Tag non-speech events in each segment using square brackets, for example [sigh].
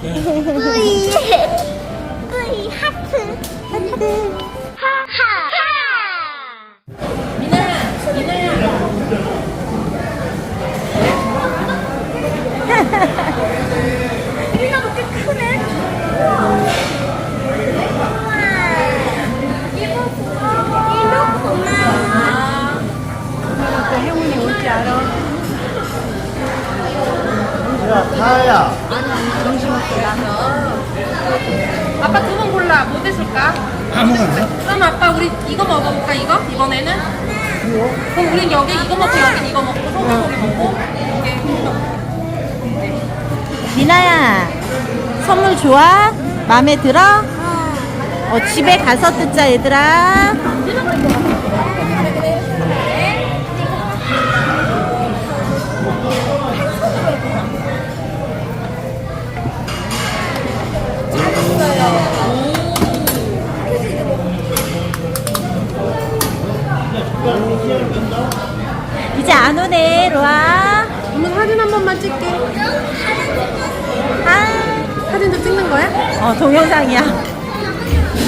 뿌 야, 다야. 아빠 두 번 골라. 뭐 드실까? 아무거나. 그럼 아빠 우리 이거 먹어볼까 이거? 이번에는? 그럼 우린 여기 이거 먹고 여긴 이거 먹고 소고기 먹고 이게 미나야 선물 좋아? 마음에 들어? 어, 집에 가서 뜯자 얘들아 찍게. 아, 사진도 찍는 거야? 어 동영상이야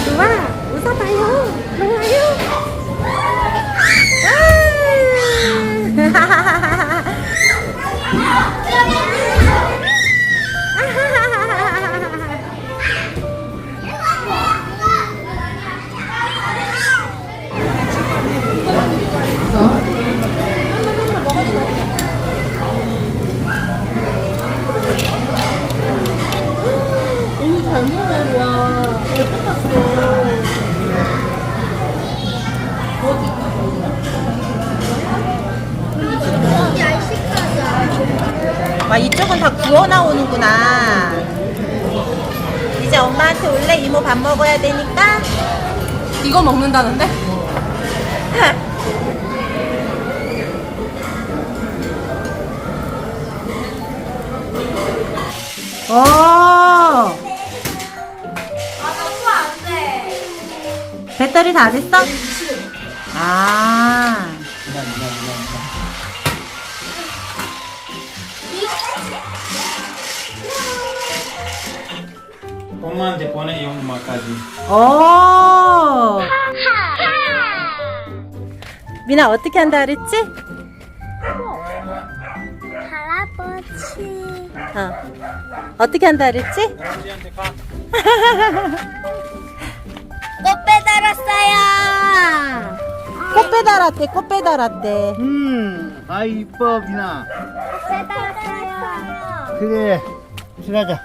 좋아. 웃어봐요. 좋아요. 너 [laughs] 와 이쪽은 다 구워 나오는구나. 이제 엄마한테 올래? 이모 밥 먹어야 되니까? 이거 먹는다는데? [laughs] 오 배터리 다 됐어? 아 엄마한테 보내, 엄마까지. 오. 미나 어떻게 한다 그랬지? 할아버지 어. 어떻게 한다 그랬지? 아버지한테 가. [laughs] 꽃 배달왔어요 꽃 배달았대 꽃 배달았대 음, 아, 이뻐, 비나. 배달왔어요 그래, 지나자.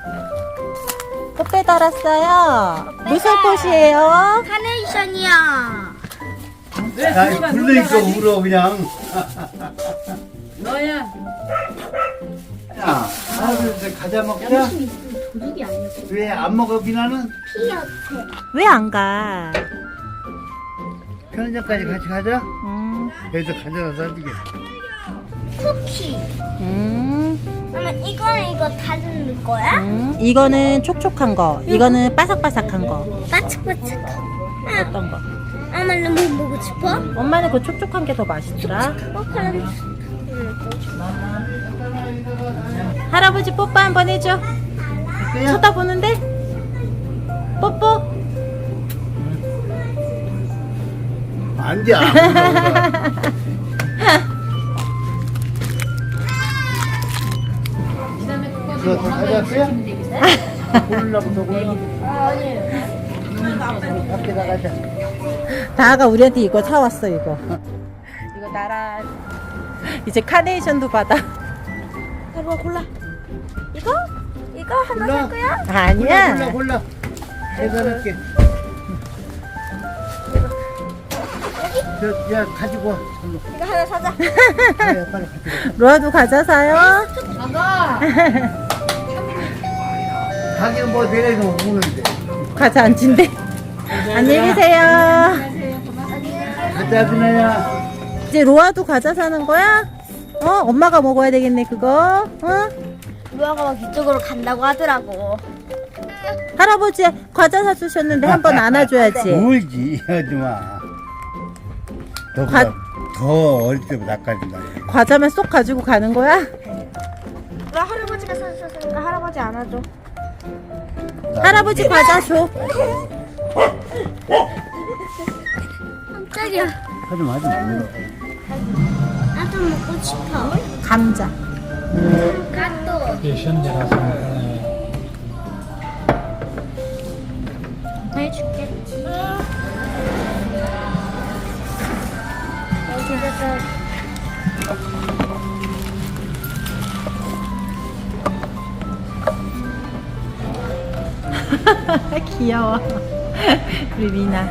꽃 배 달았어요 무슨 꽃이에요? 카네이션이야 야, 불러니까 울어, 그냥. 너야. 야, 아들 가자 먹자. 왜안 먹어, 비나는? 피어트 왜 안 가? 편의점까지 같이 가자. 음, 여기서 가져다 사주게. 쿠키 음, 그러면 이거는 이거 다 넣는 거야? 음. 이거는 촉촉한 거. 이거는 바삭바삭한 거. 바삭바삭 어떤 거? 엄마 너뭐 먹고 싶어? 엄마는 그 촉촉한 게 더 맛있더라. 어 그럼. 할아버지 뽀뽀 한 번 해줘. 쳐다보는데? 뽀뽀? 안 돼, [laughs] 안 먹어. 그거 다 가져왔어요? 고르려부터 고르. 밖에 나가자. 다아가 우리한테 이거 사왔어 이거 이거 나라 이제 카네이션도 받아 여보 골라 이거? 이거 하나 골라. 살 거야? 골라, 아니야 골라. 계산할게. 저, 야, 가지고 와. 절로. 이거 하나 사자 야, 빨리 가지고 와. [laughs] 로아도 과자 사요 [laughs] 가게는 뭐 내려서 오는데. 과자 안 준대 안녕히 계세요 가자, 비나야. 이제 로아도 과자 사는 거야? 어 엄마가 먹어야 되겠네 그거 어 루아가 막 이쪽으로 간다고 하더라고 할아버지 과자 사주셨는데 한 번 [laughs] 안아줘야지 울지, 하지마. 너보다 가- 더 어릴 때부터 낚아준다. 과자만 쏙 가지고 가는 거야? 루아 할아버지가 사주셨으니까 할아버지 안아줘 할아버지 과자 줘. 깜짝이야. 하지 마, 하지 마. 나도 먹고 싶어. 감자. 나도. 해줄게. 귀여워. 우리 미나.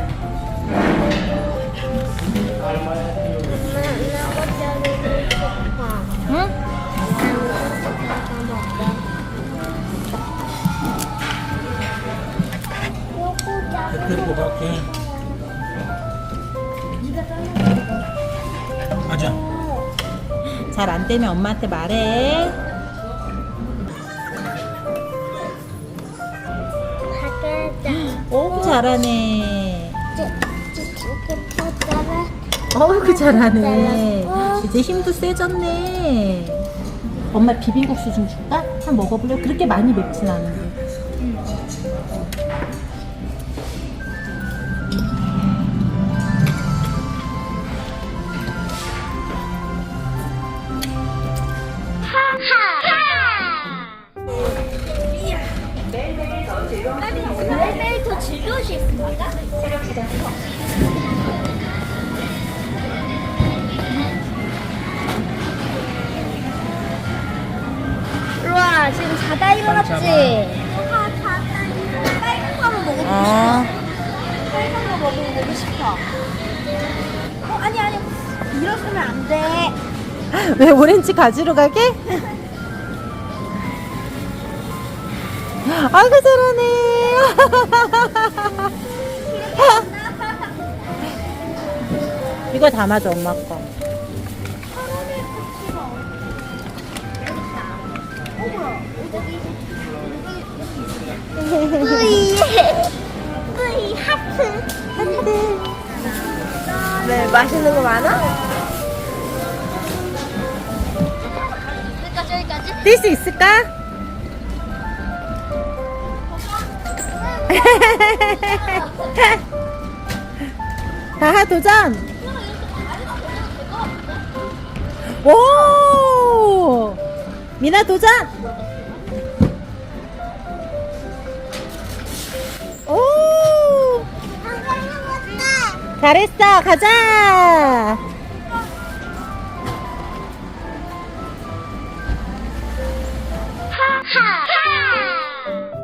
응? 데리고 갈게. 잘 안 되면 엄마한테 말해. 오, 잘하네. 어이구, 잘하네. 이제 힘도 세졌네. 엄마 비빔국수 좀 줄까? 한 먹어볼래? 그렇게 많이 맵진 않은데. 우와 지금 자다 일어났지? 빨간 거를 먹고 싶어. 어. 빨간 거 먹어보고 싶어. 어 아니 아니 일어서면 안 돼. 왜 오렌지 가지러 가게? [laughs] 아이고 잘하네. 이거 담아줘 엄마 거. 뿌이 하트 하트. 네 맛있는 거 많아? 뛸 수 있을까? [laughs] 다하 도전! 오! 미나 도전! 오! 잘했어, 가자!